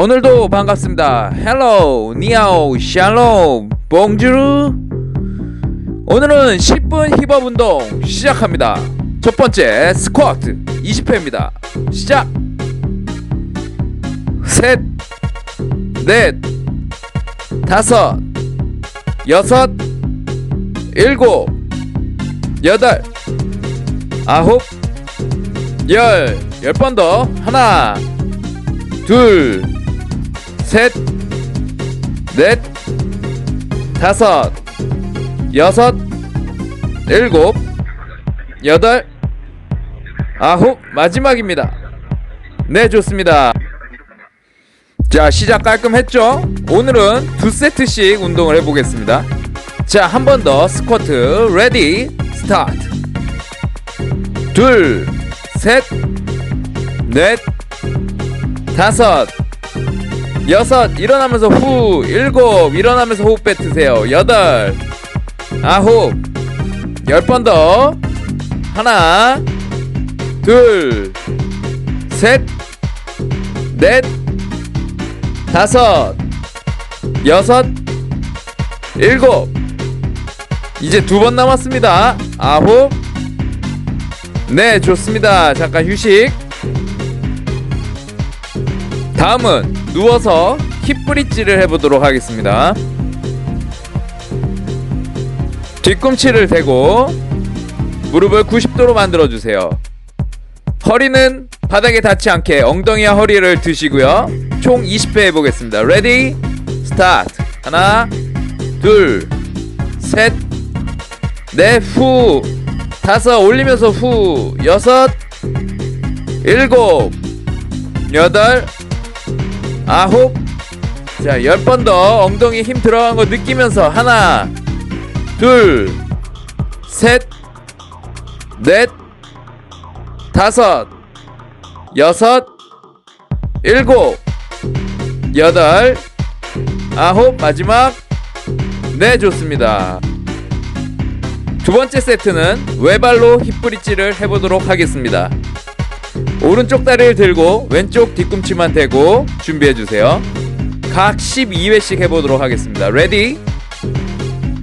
오늘도 반갑습니다. 헬로, 니아오, 샬롬, 봉주르. 오늘은 10분 힙업 운동 시작합니다. 첫 번째 스쿼트 20회입니다. 시작. 셋, 넷, 다섯, 여섯, 일곱, 여덟, 아홉, 열, 열 번 더. 하나, 둘, 셋, 넷, 다섯, 여섯, 일곱, 여덟, 아홉, 마지막입니다. 네, 좋습니다. 자, 시작 깔끔했죠? 오늘은 두 세트씩 운동을 해보겠습니다. 자, 한 번 더 스쿼트 레디 스타트. 둘, 셋, 넷, 다섯, 여섯 일어나면서 후 일곱 일어나면서 호흡 뱉으세요. 여덟 아홉 열 번 더. 하나 둘 셋 넷 다섯 여섯 일곱. 이제 두 번 남았습니다. 아홉. 네 좋습니다. 잠깐 휴식. 다음은 누워서 힙 브릿지를 해보도록 하겠습니다. 뒤꿈치를 대고 무릎을 90도로 만들어 주세요. 허리는 바닥에 닿지 않게 엉덩이와 허리를 드시고요. 총 20회 해보겠습니다. 레디 스타트 하나 둘 셋 넷 후 다섯 올리면서 후 여섯 일곱 여덟 아홉. 자 열 번 더 엉덩이 힘 들어간 거 느끼면서 하나 둘 셋 넷 다섯 여섯 일곱 여덟 아홉 마지막. 네 좋습니다. 두 번째 세트는 외발로 힙브릿지를 해보도록 하겠습니다 오른쪽 다리를 들고 왼쪽 뒤꿈치만 대고 준비해 주세요. 각 12회씩 해보도록 하겠습니다. 레디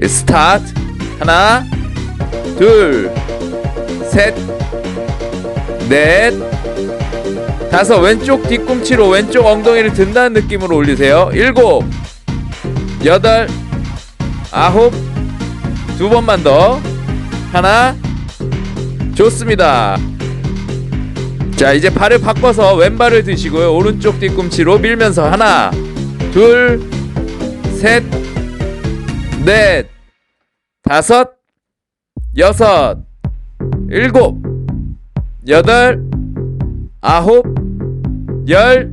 스타트 하나 둘 셋 넷 다섯 왼쪽 뒤꿈치로 왼쪽 엉덩이를 든다는 느낌으로 올리세요. 일곱 여덟 아홉 두 번만 더 하나 좋습니다. 자 이제 발을 바꿔서 왼발을 드시고요. 오른쪽 뒤꿈치로 밀면서 하나 둘셋넷 다섯 여섯 일곱 여덟 아홉 열.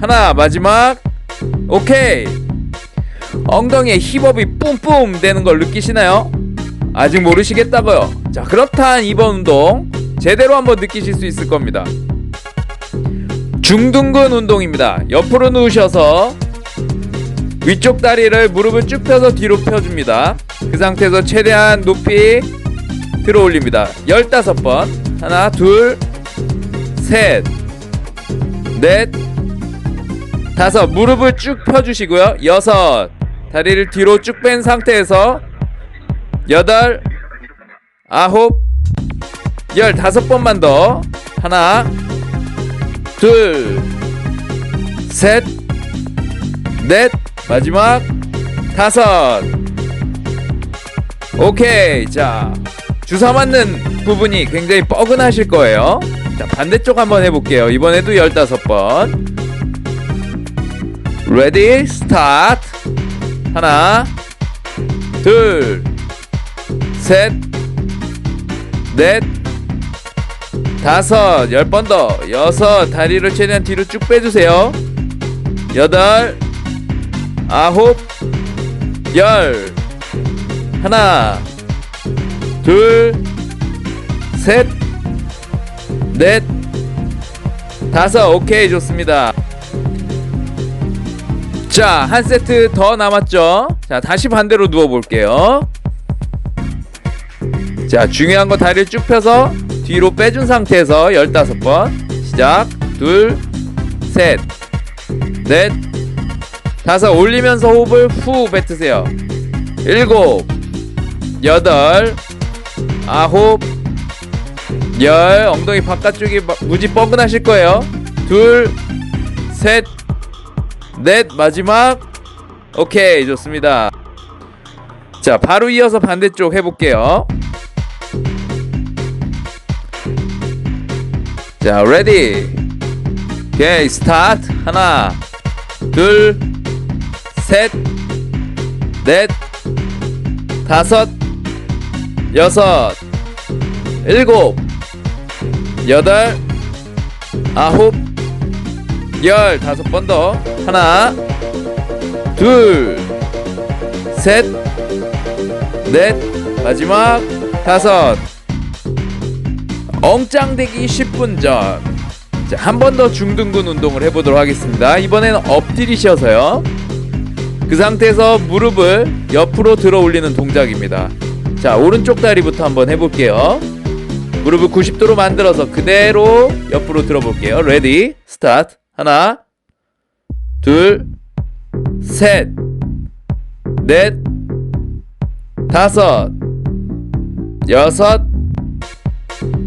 하나 마지막. 오케이. 엉덩이에 힙업이 뿜뿜 되는 걸 느끼시나요? 아직 모르시겠다고요. 자 그렇다면 이번 운동 제대로 한번 느끼실 수 있을 겁니다. 중둔근 운동입니다. 옆으로 누우셔서 위쪽 다리를 무릎을 쭉 펴서 뒤로 펴줍니다. 그 상태에서 최대한 높이 들어 올립니다. 15번. 하나, 둘, 셋, 넷, 다섯. 무릎을 쭉 펴주시고요. 여섯. 다리를 뒤로 쭉 뺀 상태에서 여덟, 아홉, 열다섯 번만 더. 하나 둘 셋 넷 마지막 다섯. 오케이. 자 주사 맞는 부분이 굉장히 뻐근하실 거예요. 자 반대쪽 한번 해볼게요. 이번에도 열다섯 번. 레디 스타트 하나 둘 셋 넷 다섯 열 번 더. 여섯 다리를 최대한 뒤로 쭉 빼주세요. 여덟 아홉 열. 하나 둘셋넷 다섯. 오케이 좋습니다. 자 한 세트 더 남았죠? 자 다시 반대로 누워 볼게요. 자 중요한 거 다리를 쭉 펴서 뒤로 빼준 상태에서 15번. 시작. 둘 셋. 넷, 다섯. 올리면서 호흡을 후 뱉으세요. 일곱, 여덟, 아홉, 열. 엉덩이 바깥쪽이 마- 무지 뻐근하실 거예요. 둘, 셋, 넷. 마지막. 오케이. 좋습니다. 자 바로 이어서 반대쪽 해볼게요. 자 레디. 오케이 스타트 하나, 둘, 셋, 넷, 다섯, 여섯, 일곱, 여덟, 아홉, 열 다섯 번 더. 하나, 둘, 셋, 넷, 마지막 다섯. 엉짱대기 10분 전. 자, 한 번 더 중등근 운동을 해보도록 하겠습니다. 이번에는 엎드리셔서요. 그 상태에서 무릎을 옆으로 들어 올리는 동작입니다. 자, 오른쪽 다리부터 한번 해볼게요. 무릎을 90도로 만들어서 그대로 옆으로 들어볼게요. 레디, 스타트. 하나, 둘, 셋, 넷, 다섯, 여섯,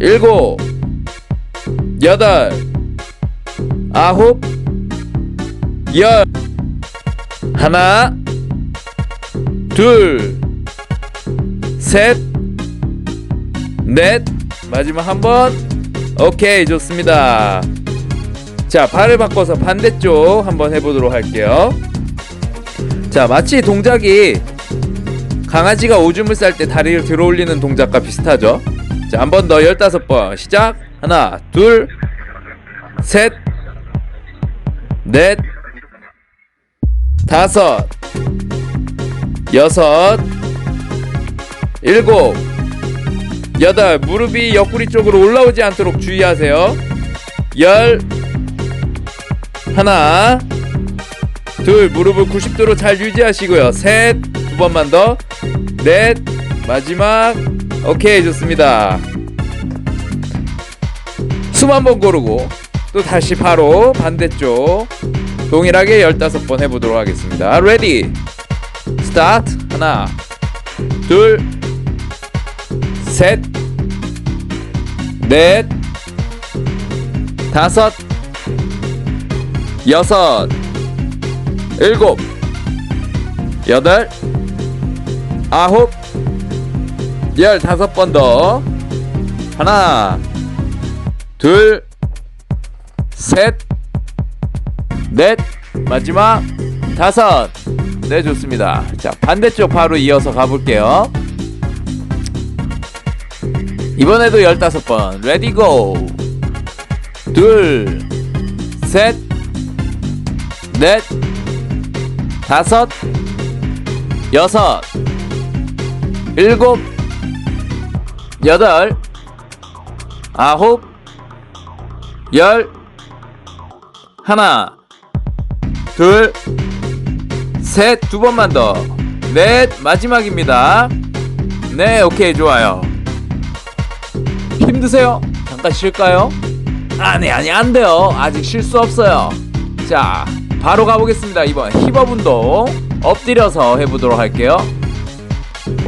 일곱, 여덟, 아홉, 열. 하나, 둘, 셋, 넷, 마지막 한 번. 오케이, 좋습니다. 자, 발을 바꿔서 반대쪽 한번 해보도록 할게요. 자, 마치 동작이 강아지가 오줌을 쌀 때 다리를 들어 올리는 동작과 비슷하죠? 자, 한 번더 15번. 시작. 하나, 둘, 셋, 넷, 다섯, 여섯, 일곱, 여덟. 무릎이 옆구리 쪽으로 올라오지 않도록 주의하세요. 열, 하나, 둘. 무릎을 90도로 잘 유지하시고요. 셋, 두 번만 더. 넷, 마지막. 오케이, 좋습니다. 숨 한 번 고르고 또 다시 바로 반대쪽 동일하게 15번 해보도록 하겠습니다. 레디 스타트 하나 둘셋넷 다섯 여섯 일곱 여덟 아홉 열 다섯 번 더 하나 둘, 셋, 넷, 마지막 다섯. 네, 좋습니다. 자, 반대쪽 바로 이어서 가볼게요. 이번에도 15번. 레디 고. 둘, 셋, 넷, 다섯, 여섯, 일곱, 여덟, 아홉, 열. 하나 둘 셋. 두 번만 더. 넷 마지막입니다. 네 오케이 좋아요. 힘드세요? 잠깐 쉴까요? 아니 아니 안 돼요. 아직 쉴 수 없어요. 자 바로 가보겠습니다. 이번 힙업 운동 엎드려서 해보도록 할게요.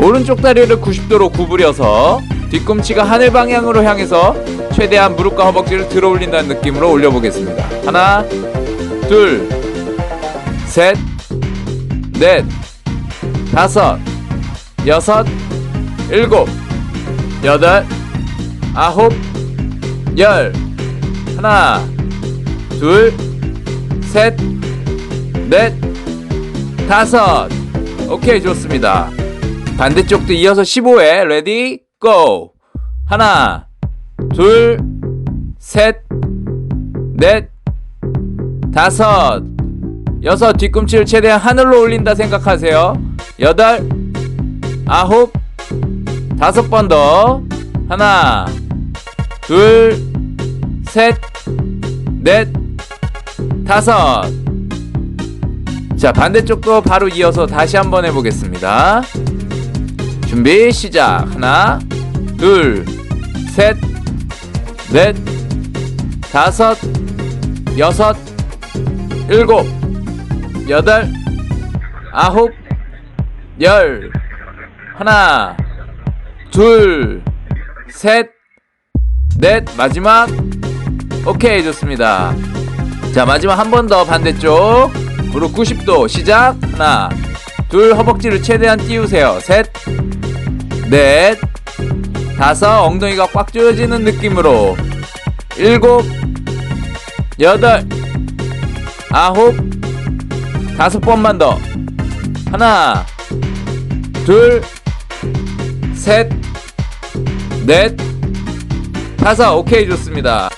오른쪽 다리를 90도로 구부려서 뒤꿈치가 하늘 방향으로 향해서 최대한 무릎과 허벅지를 들어 올린다는 느낌으로 올려보겠습니다. 하나, 둘, 셋, 넷, 다섯, 여섯, 일곱, 여덟, 아홉, 열. 하나, 둘, 셋, 넷, 다섯. 오케이, 좋습니다. 반대쪽도 이어서 15회 레디 고! 하나 둘 셋 넷 다섯 여섯 뒤꿈치를 최대한 하늘로 올린다 생각하세요. 여덟 아홉 다섯 번 더. 하나 둘 셋 넷 다섯. 자 반대쪽도 바로 이어서 다시 한번 해보겠습니다. 준비 시작. 하나 둘 셋 넷 다섯 여섯 일곱 여덟 아홉 열. 하나 둘 셋 넷. 마지막. 오케이 좋습니다. 자 마지막 한 번 더 반대쪽. 무릎 90도 시작. 하나 둘. 허벅지를 최대한 띄우세요. 셋 넷 다섯 엉덩이가 꽉 조여지는 느낌으로 일곱 여덟 아홉 다섯 번만 더. 하나 둘셋넷 다섯. 오케이 좋습니다.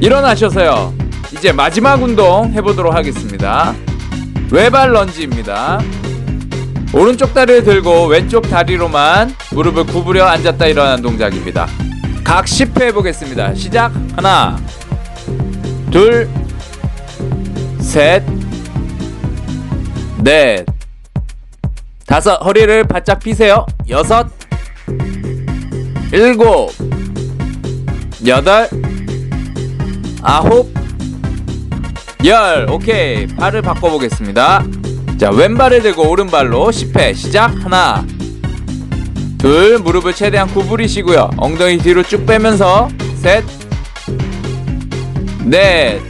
일어나셔서요. 이제 마지막 운동 해보도록 하겠습니다. 외발 런지입니다 오른쪽 다리를 들고 왼쪽 다리로만 무릎을 구부려 앉았다 일어난 동작입니다. 각 10회 해보겠습니다. 시작. 하나 둘 셋 넷. 다섯. 허리를 바짝 펴세요. 여섯 일곱 여덟 아홉 열. 오케이. 발을 바꿔보겠습니다 자 왼발을 들고 오른발로 10회 시작. 하나 둘 무릎을 최대한 구부리시고요. 엉덩이 뒤로 쭉 빼면서 셋넷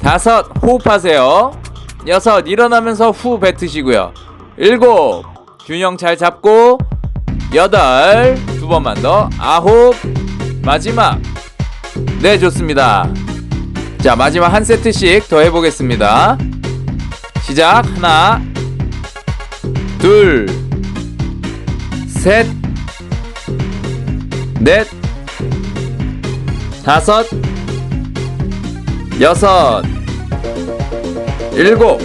다섯 호흡하세요. 여섯 일어나면서 후 뱉으시고요. 일곱 균형 잘 잡고 여덟 두 번만 더. 아홉 마지막. 네 좋습니다. 자 마지막 한 세트씩 더 해보겠습니다 시작. 하나 둘 셋 넷 다섯 여섯 일곱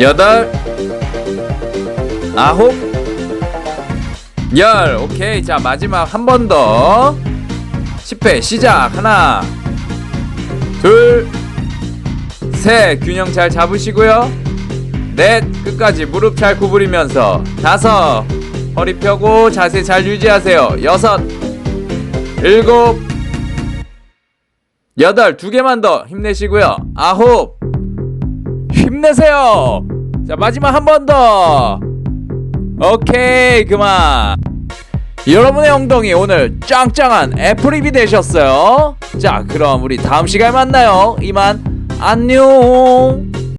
여덟 아홉 열. 오케이. 자 마지막 한 번 더. 10회 시작. 하나 둘 셋 균형 잘 잡으시고요. 넷 끝까지 무릎 잘 구부리면서 다섯 허리 펴고 자세 잘 유지하세요. 여섯 일곱 여덟 두 개만 더 힘내시고요. 아홉 힘내세요. 자 마지막 한 번 더. 오케이 그만. 여러분의 엉덩이 오늘 짱짱한 애플입이 되셨어요. 자 그럼 우리 다음 시간에 만나요. 이만 안녕